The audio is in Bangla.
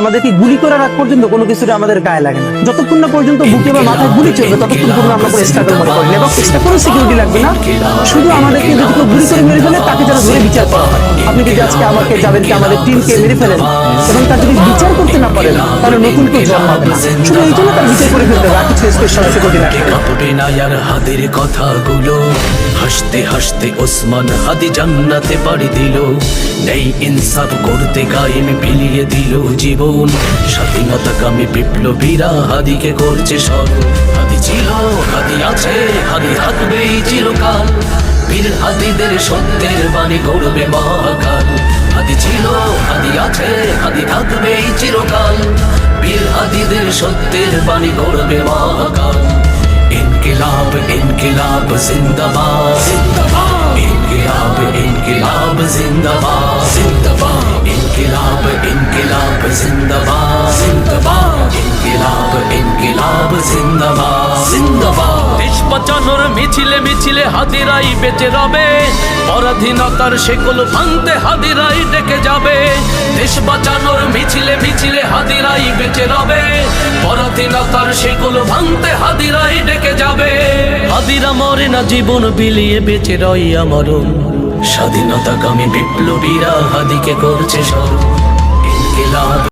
আমাদেরকে গুলি করার আগ পর্যন্ত কোনো কিছুটা আমাদের গায়ে লাগে না। যতক্ষণ না পর্যন্ত বুকে বা মাথায় গুলি চলবে, ততক্ষণ পর্যন্ত আমরা কোনো স্ট্রাগল মনে করি এবং এক্সট্রা কোনো সিকিউরিটি লাগবে না। শুধু আমাদেরকে যদি কেউ গুলি করে মেরে ফেলে, তাকে যেন ধরে বিচার করা হয়। আপনি যদি আজকে আমাকে যাবেন কি আমাদের টিমকে মেরে ফেলেন এবং তার যদি বিচার করতে না পারেন, তাহলে নতুন কেউ জন্মাবে না। শুধু এই জন্য তার বিচার করে ফেলতে হবে। আর কিছু স্পেশাল সিকিউরিটি লাগবে কথাগুলো। হাসতে হাসতে ওসমান হাদি জান্নাতে পাড়ি দিল। নেই ইনসাফ করতে গায়েম বিলিয়ে দিল জীবন। স্বাধীনতা কামে বিপ্লবীরা হাদিকে করছে সব হাদি ছিল, হাদি আছে, হাদি থাকবেই চিরকাল। বীর হাদিদের সত্যের বাণী করবে মহাকাল। হাদি ছিল, হাদি আছে, হাদি থাকবেই চিরকাল। বীর হাদিদের সত্যের বাণী করবে মহাকাল। ইনকিলাব জিন্দাবাদ জিন্দাবাদ ইনকিলাব ইনকিলাব জিন্দাবাদ জিন্দাবাদ ইনকিলাব ইনকিলাব জিন্দাবাদ জিন্দাবাদ ইনকিলাব ইনকিলাব জিন্দাবাদ জিন্দাবাদ দেশ বাঁচানোর মিছিলে মিছিলে হাদিরাই বেঁচে রবে পরাধীনতার সেকল ভাঙতে হাদিরাই ডেকে যাবে। দেশ বাঁচানোর মিছিলে মিছিলে হাদিরাই বেঁচে পরাধীনতার সেগুলো ভাঙতে হাদিরাই ডেকে যাবে। হাদিরা মরে না, জীবন বিলিয়ে বেঁচে রই স্বাধীনতা কামী বিপ্লবীরা হাদিকে করছে ইনকিলাব।